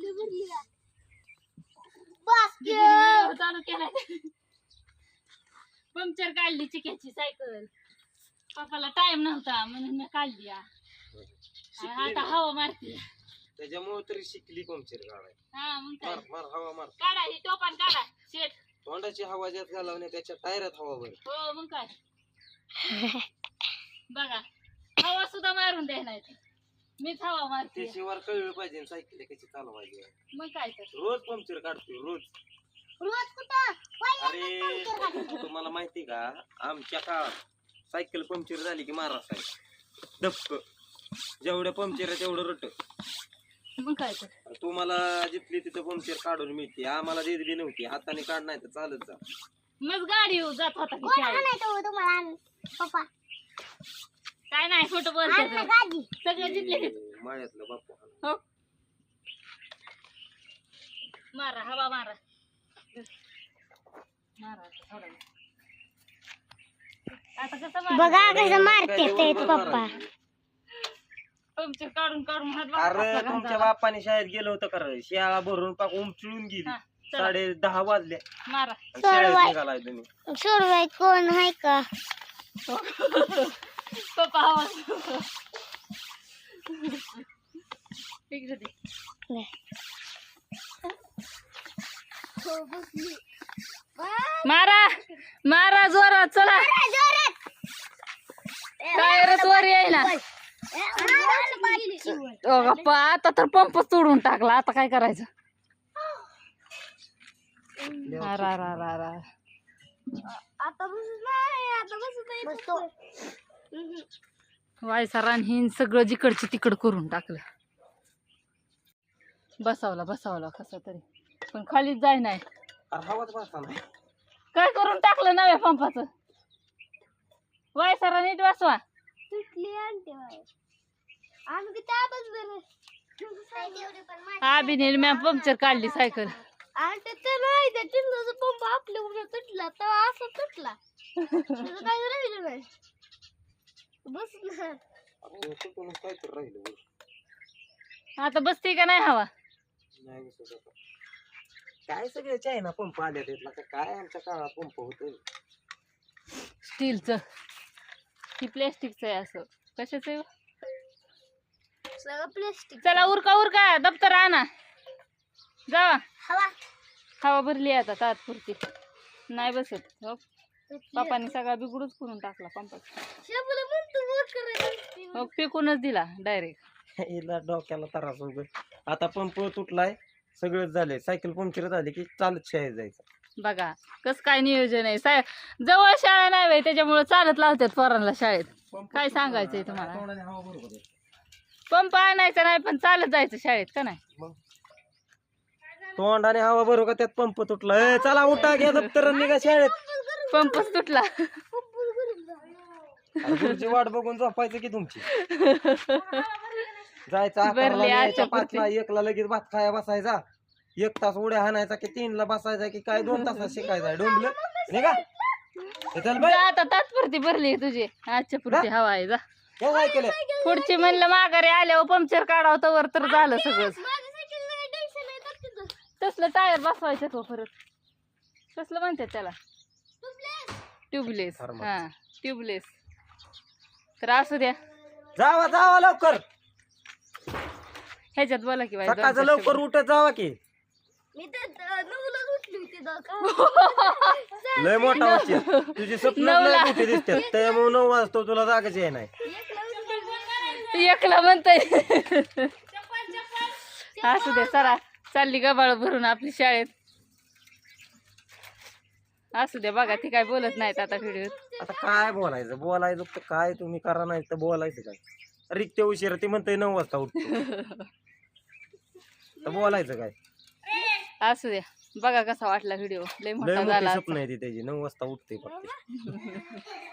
Video चालू केलाय. Puncture काढली चिक्याची सायकल. पप्पाला टाइम नव्हता म्हणून मी काढली आता हवा मारते. त्याच्यामुळे तरी शिकली पंक्चर काढाय हा मग काय? मार मार हवा मार. काढा ही टोपान काढा शेट तोंडाची हवा ज्यात घालवणे त्याच्या टायरात हवा भर. हो मग काय? बघा. हवा सुद्धा मारून द्यायला मारते. कळलं पाहिजे सायकल कशी चालवायची. मग काय तर. रोज पंक्चर काढतो रोज. रोज कुठं? अरे तुम्हाला माहिती का? आमच्या काळात सायकल पंक्चर झाली की मारा सायकल धपक. जेवढं पंक्चर आहे तेवढं रट मग काय तर. तुम्हाला जिथली तिथं पंक्चर काढून मिळते आम्हाला बी नव्हती. हाताने काढ नाही तर चालत जा. मग गाडी जात होता की शाळेत. काय नाही खोटं बोलतो सगळे जिथले तिथं. माळ्यातलं बापू हो. मारा हवा मारा. मारा आता थोडा वेळ. आता कसं बघा कसं मारते ते पप्पा. पंक्चर काढून काढून हात अरे तुमच्या. बापाने शाळेत गेलं होतं खरं. शाळा भरून पाक उमचळून गेली. हा, चला, साडे दहा वाजल्या मारा. शाळेत सोडवाय. निघालाय तुम्ही. सोडवाय कोण आहे का? पप्पा हवा इकडे दे. मारा मारा जोरात चला. टायरच वर गप्पा आता तर पंप तोडून टाकला आता काय करायचं? रा रा रा वाय सरान हिन सगळं जिकडची तिकड करून टाकलं. बसावला बसावला कसा तरी. पण खालीच जाय नाही. काय करून टाकलं नव्या पंपाचं? वाय सरा नीट बसवा अभिनील मॅ पंक्चर काढली सायकल. पंप आपल्या उद्या तुटला तर असं तुटला. काय राहिलं नाही बस ना. काय तर राहिलं वर. आता बसते का नाही हवा? नाही बसत आता. काय सगळे चायना पंप आले त्यातला का काय आमच्या काळात पंप होत स्टीलचं. ही प्लॅस्टिकचं आहे असं. कशाचं आहे? सगळं प्लास्टिक चला उरका उरका. दप्तर आणा. जावा. हवा. हवा भरली आता तात्पुरती. नाही बसत. हो पापाने सगळा बिघडूच करून टाकला पंपाचा करायचं हो फेकूनच दिला डायरेक्ट हिला डोक्याला त्रास वगैरे आता पंप तुटलाय सगळंच झालंय. सायकल पंक्चर झाली की चालत शाळेत जायचं. बघा कस काय नियोजन आहे. साय जवळ शाळा नाही त्याच्यामुळे चालत लावतात पोरांना शाळेत. काय सांगायचंय तुम्हाला. पंप आणायचा नाही पण चालत जायचं शाळेत का नाही? तोंडाने हवा बरोबर का त्यात पंप तुटला. चला उठा घ्या दप्तर निघा शाळेत. पंपच तुटला. अरे पुढची वाट बघून झोपायचं की तुमची? जायचं अकराला भरली यायचं, आजच्या पाचला एकला लगेच भात खाया बसायचा. एक तास उड्या हाणायचा की तीनला बसायचा की काय दोन तासात शिकायचा. डोंबलं. निघा हे चल बाय जा आता तात्पुरती भरली तुझी. आजच्या पुरती हवा आहे जा. हे काय केलं पुढची म्हणलं माघारी आल्यावर पंक्चर काढावं तर तर झालं सगळं. तसलं टायर बसवायचं तो परत. कसलं म्हणतात त्याला. ट्यूबलेस. हा ट्यूबलेस तर असू द्या. जावा जावा लवकर. ह्याच्यात बोला की बाई दोन सकाळचं चार लवकर शब्द. उठत जावा की. मी तर नऊला उठली होती दका लय मोठा तुझी स्वप्न नऊला. लय मोठी दिसतात त्यामुळे नऊ वाजतो तुला जागाच आहे नाही एकला म्हणताय. असू द्या सरा. चालली गबाळ भरून आपली शाळेत. असू द्या बघा ती काय बोलत नाहीत आता व्हिडिओत आता काय बोलायचं? बोलायचं तर काय तुम्ही करा नाही तर बोलायचं काय? रिक्त उशीर ती म्हणते नऊ वाजता उठतो. तर बोलायचं काय? असू द्या बघा कसा वाटला व्हिडिओ लय लय मोठा मोठी झाला स्वप्न आहे ती त्याची. नऊ वाजता उठते फक्त.